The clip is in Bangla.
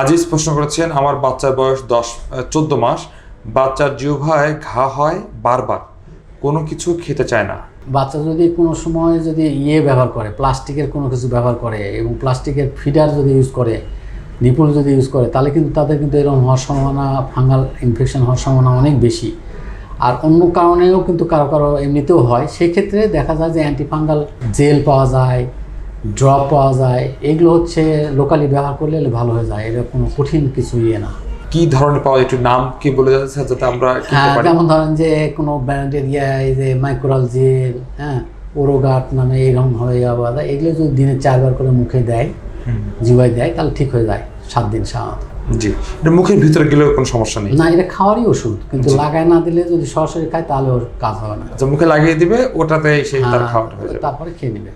আজিজ প্রশ্ন করেছেন, আমার বাচ্চার বয়স দশ চোদ্দ মাস। বাচ্চার জিহ্বায় ঘা হয় বারবার। কোনো কিছু খেতে চায় না। বাচ্চা যদি কোনো সময় যদি ইয়ে ব্যবহার করে, প্লাস্টিকের কোনো কিছু ব্যবহার করে এবং প্লাস্টিকের ফিডার যদি ইউজ করে নিপুল যদি ইউজ করে, তাহলে কিন্তু তাদের কিন্তু এরকম হওয়ার সম্ভাবনা, ফাঙ্গাল ইনফেকশন হওয়ার সম্ভাবনা অনেক বেশি। আর অন্য কারণেও কিন্তু কারও কারও এমনিতেও হয়। সেই ক্ষেত্রে দেখা যায় যে অ্যান্টিফাঙ্গাল জেল পাওয়া যায় ড্রপ পাওয়া যায় এগুলো হচ্ছে লোকালি ব্যবহার করলে ভালো হয়ে যায় এটা কোনো কঠিন কিছু ইয়ে না। কি ধরনের পাওয়া যায়? একটু নাম কি বলে যাচ্ছে যাতে আমরা হ্যাঁ যেমন ধরেন যে কোনো ব্র্যান্ডের ইয়ে এই যে মাইক্রোরাল জেল হ্যাঁ ওরোগাট নামে এইরকম ভাবে পাওয়া যায় এগুলো যদি দিনে চারবার করে মুখে দেয় জিবাই দেয় তাহলে ঠিক হয়ে যায় সাত দিন সাত। জি। এটা মুখের ভিতরে গেলেও কোনো সমস্যা নেই? না এটা খাওয়ারই ওষুধ কিন্তু লাগায় না দিলে যদি সরাসরি খায় তাহলে ওর কাজ হবে না। আচ্ছা মুখে লাগিয়ে দিবে ওটাতে সেই তার হ্যাঁ, খাওয়াটা হয়ে যাবে। তারপরে খেয়ে নেবে।